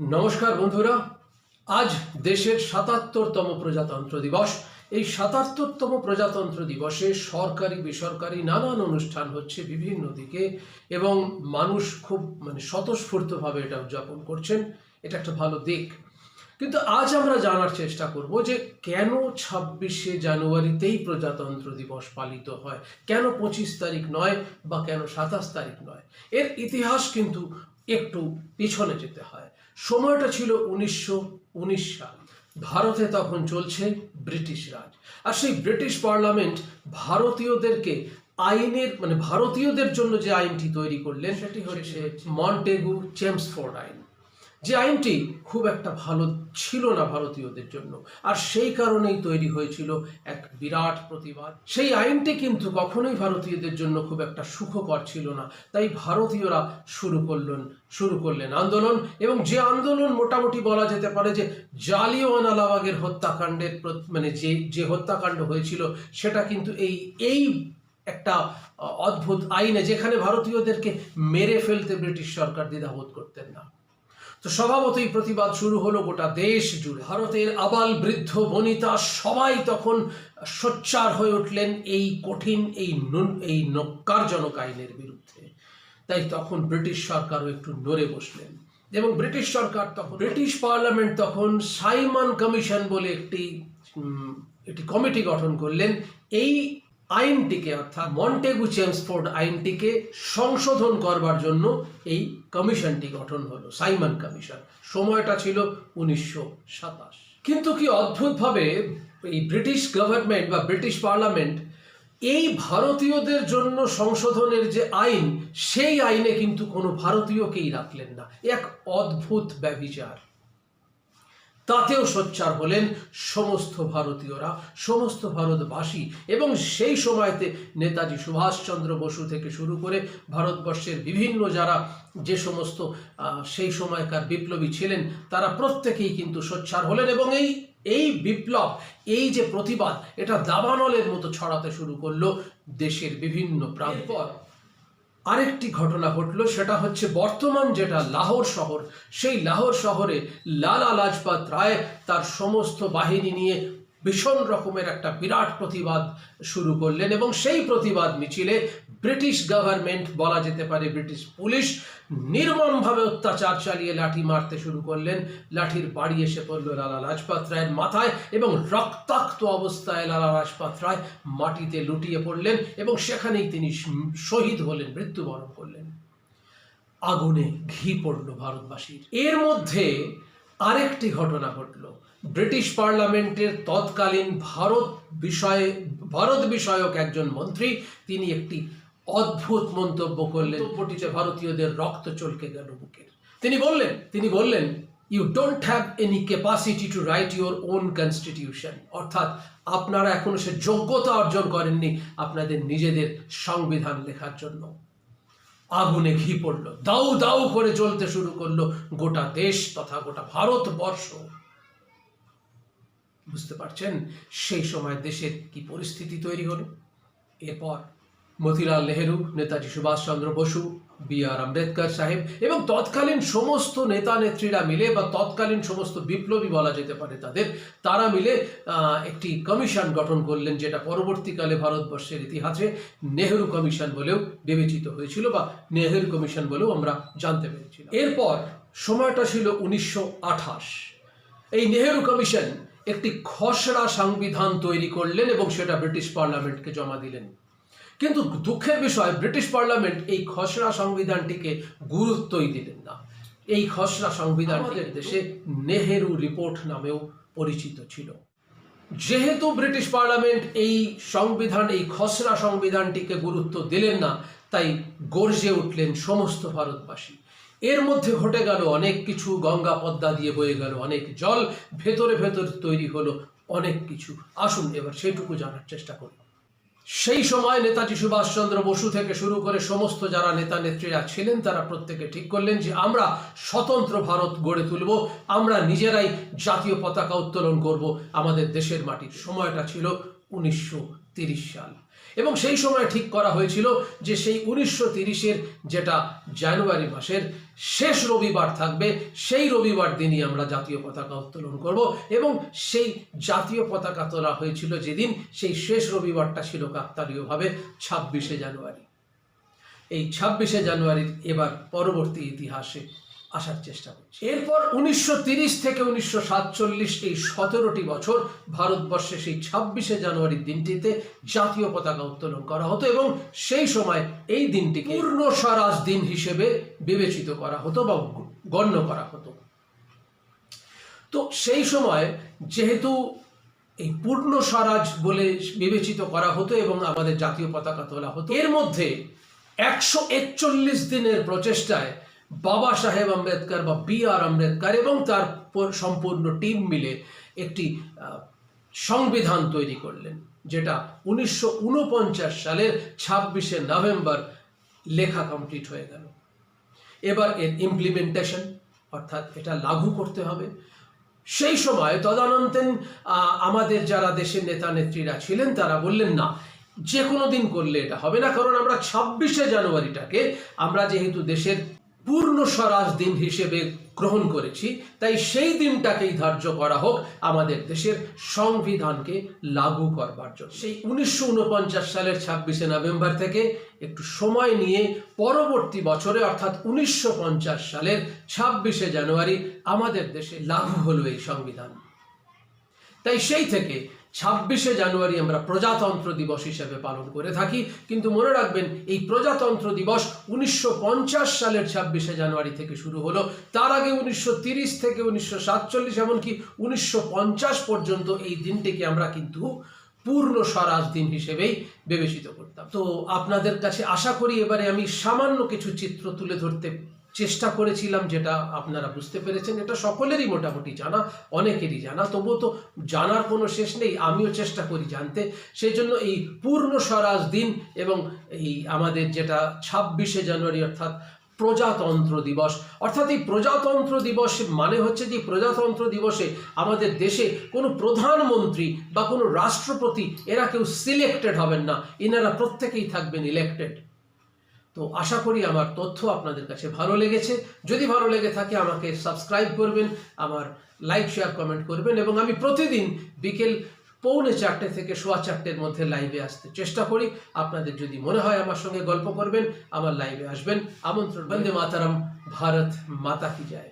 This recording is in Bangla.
নমস্কার বন্ধুরা। আজ দেশের সাতাত্তরতম প্রজাতন্ত্র দিবস। এই সাতাত্তরতম প্রজাতন্ত্র দিবসে সরকারি, বেসরকারি নানান অনুষ্ঠান হচ্ছে বিভিন্ন দিকে এবং মানুষ খুব মানে স্বতঃস্ফূর্তভাবে এটা উদযাপন করছেন। এটা একটা ভালো দিক। কিন্তু আজ আমরা জানার চেষ্টা করব যে কেন ছাব্বিশে জানুয়ারিতেই প্রজাতন্ত্র দিবস পালিত হয়? কেন পঁচিশ তারিখ নয় বা কেন সাতাশ তারিখ নয়? এর ইতিহাস কিন্তু একটু পিছনে যেতে হয়। সময়টা ছিল উনিশশো উনিশ সাল। ভারতে তখন চলছে ব্রিটিশ রাজ। আর সেই ব্রিটিশ পার্লামেন্ট ভারতীয়দেরকে আইনের মানে ভারতীয়দের জন্য যে আইনটি তৈরি করলেন সেটি হচ্ছে মন্টেগু চেমসফোর্ড আইন। যে আইনটি খুব একটা ভালো ছিল না ভারতীয়দের জন্য। আর সেই কারণেই তৈরি হয়েছিল এক বিরাট প্রতিবাদ। সেই আইনটি কিন্তু কখনোই ভারতীয়দের জন্য খুব একটা সুখকর ছিল না। তাই ভারতীয়রা শুরু করলেন শুরু করলেন আন্দোলন এবং যে আন্দোলন মোটামুটি বলা যেতে পারে যে জালিওয়ানালাবাগের হত্যাকাণ্ডের মানে যে যে হত্যাকাণ্ড হয়েছিল সেটা কিন্তু এই এই একটা অদ্ভুত আইনে যেখানে ভারতীয়দেরকে মেরে ফেলতে ব্রিটিশ সরকার দ্বিধাবোধ করতেন না। তো স্বভাবতই প্রতিবাদ শুরু হলো গোটা দেশ জুড়ে। ভারতের আবাল বৃদ্ধ বনিতা সবাই তখন সোচ্চার হয়ে উঠলেন এই কঠিন, এই এই নক্কারজনক আইনের বিরুদ্ধে। তাই তখন ব্রিটিশ সরকারও একটু নড়ে বসলেন এবং ব্রিটিশ সরকার তখন ব্রিটিশ পার্লামেন্ট তখন সাইমন কমিশন বলে একটি একটি কমিটি গঠন করলেন। এই আইনটিকে, অর্থাৎ মন্টেগু চেমসফোর্ড আইনটিকে সংশোধন করবার জন্য এই কমিশনটি গঠন হলো, সাইমন কমিশন। সময়টা ছিল উনিশশো সাতাশ। কিন্তু কি অদ্ভুতভাবে এই ব্রিটিশ গভর্নমেন্ট বা ব্রিটিশ পার্লামেন্ট এই ভারতীয়দের জন্য সংশোধনের যে আইন, সেই আইনে কিন্তু কোনো ভারতীয়কেই রাখলেন না। এক অদ্ভুত ব্যভিচার। তাতেও সোচ্চার হলেন সমস্ত ভারতীয়রা, সমস্ত ভারতবাসী এবং সেই সময়তে নেতাজি সুভাষচন্দ্র বসু থেকে শুরু করে ভারতবর্ষের বিভিন্ন যারা যে সমস্ত সেই সময়কার বিপ্লবী ছিলেন, তারা প্রত্যেকেই কিন্তু সোচ্চার হলেন এবং এই এই বিপ্লব, এই যে প্রতিবাদ, এটা দাবানলের মতো ছড়াতে শুরু করল দেশের বিভিন্ন প্রান্ত পর আরেকটি ঘটনা ঘটল, সেটা হচ্ছে বর্তমান যেটা লাহোর শহর, সেই লাহোর শহরে লালা লাজপত রায় তার সমস্ত বাহিনী নিয়ে ভীষণ রকমের একটা বিরাট প্রতিবাদ শুরু করলেন এবং সেই প্রতিবাদ মিছিলে ব্রিটিশ গভর্নমেন্ট বলা যেতে পারে ব্রিটিশ পুলিশ নির্মমভাবে অত্যাচার চালিয়ে লাঠি মারতে শুরু করলেন। লাঠির বাড়ি এসে পড়ল লালা লাজপত রায়ের মাথায় এবং রক্তাক্ত অবস্থায় লালা লাজপত রায় মাটিতে লুটিয়ে পড়লেন এবং সেখানেই তিনি শহীদ হলেন, মৃত্যুবরণ করলেন। আগুনে ঘি পড়ল ভারতবাসীর। এর মধ্যে আরেকটি ঘটনা ঘটল। ব্রিটিশ পার্লামেন্টের তৎকালীন ভারত বিষয়ে ভারত বিষয়ক একজন মন্ত্রী তিনি একটি অদ্ভুত মন্তব্য করলেন মন্তব্যটিতে ভারতীয়দের রক্ত চলকে গেল বুকের। তিনি বললেন তিনি বললেন you don't have any capacity to write your own constitution অর্থাৎ আপনারা এখনও সে যোগ্যতা অর্জন করেননি আপনাদের নিজেদের সংবিধান লেখার জন্য। আগুনে ঘি পড়ল দাউ দাউ করে জ্বলতে শুরু করল গোটা দেশ তথা গোটা ভারতবর্ষ। বুঝতে পারছেন সেই সময় দেশের কি পরিস্থিতি তৈরি হলো? এরপর মতিলাল নেহেরু, নেতাজি সুভাষচন্দ্র বসু বি আর আম্বেদকর সাহেব এবং তৎকালীন সমস্ত নেতা নেত্রীরা মিলে বা তৎকালীন সমস্ত বিপ্লবী বলা যেতে পারে তাদের, তারা মিলে একটি কমিশন গঠন করলেন যেটা পরবর্তীকালে ভারতবর্ষের ইতিহাসে নেহেরু কমিশন বলেও বিবেচিত হয়েছিল বা নেহেরু কমিশন বলেও আমরা জানতে পেরেছিলাম। এরপর সময়টা ছিল উনিশশো আঠাশ। এই নেহেরু কমিশন একটি খসড়া সংবিধান তৈরি করলেন এবং সেটা ব্রিটিশ পার্লামেন্টকে জমা দিলেন। কিন্তু দুঃখের বিষয়, ব্রিটিশ পার্লামেন্ট এই খসড়া সংবিধানটিকে গুরুত্বই দিলেন না। এই খসড়া সংবিধান আমাদের দেশে নেহেরু রিপোর্ট নামেও পরিচিত ছিল। যেহেতু ব্রিটিশ পার্লামেন্ট এই সংবিধান, এই খসড়া সংবিধানটিকে গুরুত্ব দিলেন না, তাই গর্জে উঠলেন সমস্ত ভারতবাসী। এর মধ্যে ঘটে গেল অনেক কিছু, গঙ্গা পদ্মা দিয়ে বয়ে গেল অনেক জল, ভেতরে ভেতরে তৈরি হলো অনেক কিছু। আসুন এবার সেটুকু জানার চেষ্টা করি। সেই সময় নেতাজি সুভাষচন্দ্র বসু থেকে শুরু করে সমস্ত যারা নেতা নেত্রীরা ছিলেন, তারা প্রত্যেকে ঠিক করলেন যে আমরা স্বতন্ত্র ভারত গড়ে তুলব, আমরা নিজেরাই জাতীয় পতাকা উত্তোলন করব। আমাদের দেশের মাটির সময়টা ছিল উনিশশো সাল। এবং সেই সময় ঠিক করা হয়েছিল যে সেই উনিশশো তিরিশের যেটা জানুয়ারি মাসের শেষ রবিবার থাকবে, সেই রবিবার দিনই আমরা জাতীয় পতাকা উত্তোলন করব। এবং সেই জাতীয় পতাকা তোলা হয়েছিল যেদিন, সেই শেষ রবিবারটা ছিল কাকতালীয়ভাবে ছাব্বিশে জানুয়ারি। এই ছাব্বিশে জানুয়ারির এবার পরবর্তী ইতিহাসে আসার চেষ্টা করছি। এরপর উনিশশো থেকে উনিশশো সাতচল্লিশ এই সতেরোটি বছর ভারতবর্ষে সেই ছাব্বিশে জানুয়ারির দিনটিতে জাতীয় পতাকা উত্তোলন করা হতো এবং সেই সময় এই দিনটিকে পূর্ণ স্বরাজ দিন হিসেবে বিবেচিত করা হতো বা গণ্য করা হতো। তো সেই সময় যেহেতু এই পূর্ণ স্বরাজ বলে বিবেচিত করা হতো এবং আমাদের জাতীয় পতাকা তোলা হতো, এর মধ্যে একশো একচল্লিশ দিনের প্রচেষ্টায় বাবা সাহেব আম্বেদকর বা বি আর আম্বেদকর এবং তার সম্পূর্ণ টিম মিলে একটি সংবিধান তৈরি করলেন, যেটা উনিশশো উনপঞ্চাশ সালের ছাব্বিশে নভেম্বর লেখা কমপ্লিট হয়ে গেল। এবার এর ইমপ্লিমেন্টেশন অর্থাৎ এটা লাগু করতে হবে। সেই সময় তদানন্তেন আমাদের যারা দেশের নেতা নেত্রীরা ছিলেন, তারা বললেন, না যে কোনো দিন করলে এটা হবে না, কারণ আমরা ছাব্বিশে জানুয়ারিটাকে, আমরা যেহেতু দেশের পূর্ণ স্বরাজ দিন হিসেবে গ্রহণ করেছি। তাই সেই দিনটাকেই ধার্য করা হোক আমাদের দেশের সংবিধানকে লাগু করবার জন্য। সেই উনিশশো ঊনপঞ্চাশ সালের ছাব্বিশে নভেম্বর থেকে একটু সময় নিয়ে পরবর্তী বছরে, অর্থাৎ উনিশশো পঞ্চাশ সালের ছাব্বিশে জানুয়ারি, আমাদের দেশে লাগু হলো এই সংবিধান। তাই সেই থেকে ছাব্বিশে জানুয়ারি আমরা প্রজাতন্ত্র দিবস হিসেবে পালন করে থাকি। কিন্তু মনে রাখবেন, এই প্রজাতন্ত্র দিবস উনিশশো পঞ্চাশ সালের ছাব্বিশে জানুয়ারি থেকে শুরু হলো। তার আগে উনিশশো থেকে উনিশশো সাতচল্লিশ, এমনকি উনিশশো পঞ্চাশ পর্যন্ত এই দিনটিকে আমরা কিন্তু পূর্ণ স্বরাজ দিন হিসেবেই বিবেচিত করতাম। তো আপনাদের কাছে আশা করি এবারে আমি সামান্য কিছু চিত্র তুলে ধরতে চেষ্টা করেছিলাম যেটা আপনারা বুঝতে পেরেছেন, এটা সকলেরই মোটামুটি জানা, অনেকেরই জানা। তবুও তো জানার কোনো শেষ নেই, আমিও চেষ্টা করি জানতে। সেই জন্য এই পূর্ণ স্বরাজ দিন এবং এই আমাদের যেটা ছাব্বিশে জানুয়ারি অর্থাৎ প্রজাতন্ত্র দিবস, অর্থাৎ এই প্রজাতন্ত্র দিবস মানে হচ্ছে যে প্রজাতন্ত্র দিবসে আমাদের দেশে কোনো প্রধানমন্ত্রী বা কোনো রাষ্ট্রপতি, এরা কেউ সিলেক্টেড হবেন না এনারা প্রত্যেকেই থাকবেন ইলেক্টেড তো আশা করি আমার তথ্য আপনাদের কাছে ভালো লেগেছে। যদি ভালো লেগে থাকে, আমাকে সাবস্ক্রাইব করবেন, আমার লাইক শেয়ার কমেন্ট করবেন এবং আমি প্রতিদিন বিকেল পৌনে চারটে থেকে সোয়া চারটের মধ্যে লাইভে আসতে চেষ্টা করি। আপনাদের যদি মনে হয় আমার সঙ্গে গল্প করবেন, আমার লাইভে আসবেন। আমন্ত্রণ, বন্দে মাতারাম, ভারত মাতা কি যায়